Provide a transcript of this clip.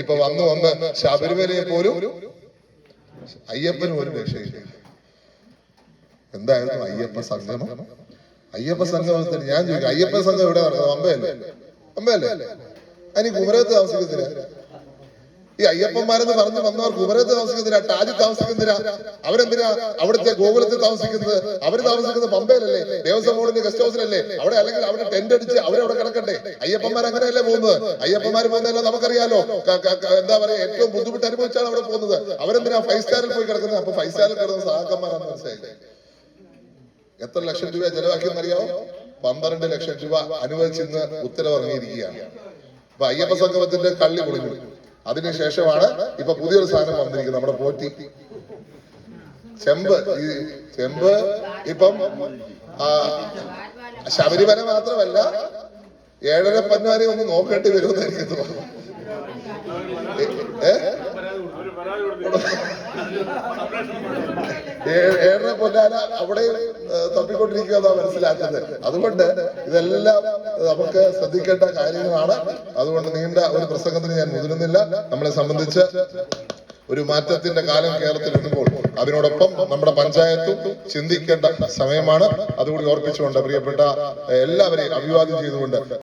ഇപ്പൊ വന്ന് വന്ന് ശബരിമലയെ പോലും അയ്യപ്പന് പോലും രക്ഷയില്ല. എന്തായിരുന്നു അയ്യപ്പ സംഗമം? അയ്യപ്പ സംഗമത്തിന് ഞാൻ ചോദിക്കും അയ്യപ്പ സംഘം ഇവിടെ നടക്കുന്നത് അമ്പയല്ലേ അമ്പയല്ലേ അതിന് കുമരകത്ത് താമസിക്കുന്നില്ല. ഈ അയ്യപ്പന്മാരെന്ന് പറഞ്ഞു വന്നവർ ഉപരത്ത് താമസിക്കുന്നില്ല ടാജി താമസിക്കുന്നില്ല അവരെന്തിനാ അവിടുത്തെ ഗോകുലത്തിൽ താമസിക്കുന്നത്? അവർ താമസിക്കുന്നത് പമ്പയിലല്ലേ? ദേവസ്വം ബോർഡിന്റെ ഗസ്റ്റ് ഹൗസിലല്ലേ? അവിടെ അല്ലെങ്കിൽ അവിടെ ടെന്റ് അടിച്ച് അവരവിടെ കിടക്കട്ടെ അയ്യപ്പന്മാർ അങ്ങനെയല്ലേ പോകുന്നത്? അയ്യപ്പന്മാർ പോകുന്നതല്ല നമുക്കറിയാലോ. എന്താ പറയാ ഏറ്റവും ബുദ്ധിമുട്ട് അനുഭവിച്ചാണ് അവിടെ പോകുന്നത്. അവരെന്തിനാ ഫൈവ് സ്റ്റാറിൽ പോയി കിടക്കുന്നത്? അപ്പൊ ഫൈവ് സ്റ്റാറിൽ കിടന്ന സഹാക്കന്മാരാന്ന് മനസ്സിലായില്ലേ? എത്ര ലക്ഷം രൂപ ചെലവാക്കിയെന്നറിയാമോ പന്ത്രണ്ട് ലക്ഷം രൂപ അനുവദിച്ചിന്ന് ഉത്തരവിറങ്ങിയിരിക്കുകയാണ് അപ്പൊ അയ്യപ്പ സംഗമത്തിന്റെ കള്ളി പൊളിഞ്ഞു. അതിനുശേഷമാണ് ഇപ്പൊ പുതിയൊരു സാധനം വന്നിരിക്കുന്നത് നമ്മുടെ പോറ്റി. ചെമ്പ്. ഈ ചെമ്പ് ഇപ്പം ശബരിമല മാത്രമല്ല ഏഴര പന്മാരെ ഒന്ന് നോക്കേണ്ടി വരുമെന്ന് എനിക്ക് തോന്നുന്നു. ഏ? പൊന്നാല അവിടെ തപ്പിക്കൊണ്ടിരിക്കുക എന്നാ മനസ്സിലാക്കുന്നത്. അതുകൊണ്ട് ഇതെല്ലാം നമുക്ക് ശ്രദ്ധിക്കേണ്ട കാര്യങ്ങളാണ്. അതുകൊണ്ട് നീണ്ട ഒരു പ്രസംഗത്തിന് ഞാൻ മുതിരുന്നില്ല. നമ്മളെ സംബന്ധിച്ച് ഒരു മാറ്റത്തിന്റെ കാലം കേരളത്തിൽ എത്തുമ്പോൾ അതിനോടൊപ്പം നമ്മുടെ പഞ്ചായത്തും ചിന്തിക്കേണ്ട സമയമാണ്. അതുകൂടി ഓർപ്പിച്ചുകൊണ്ട് പ്രിയപ്പെട്ട എല്ലാവരെയും അഭിവാദ്യം ചെയ്തുകൊണ്ട്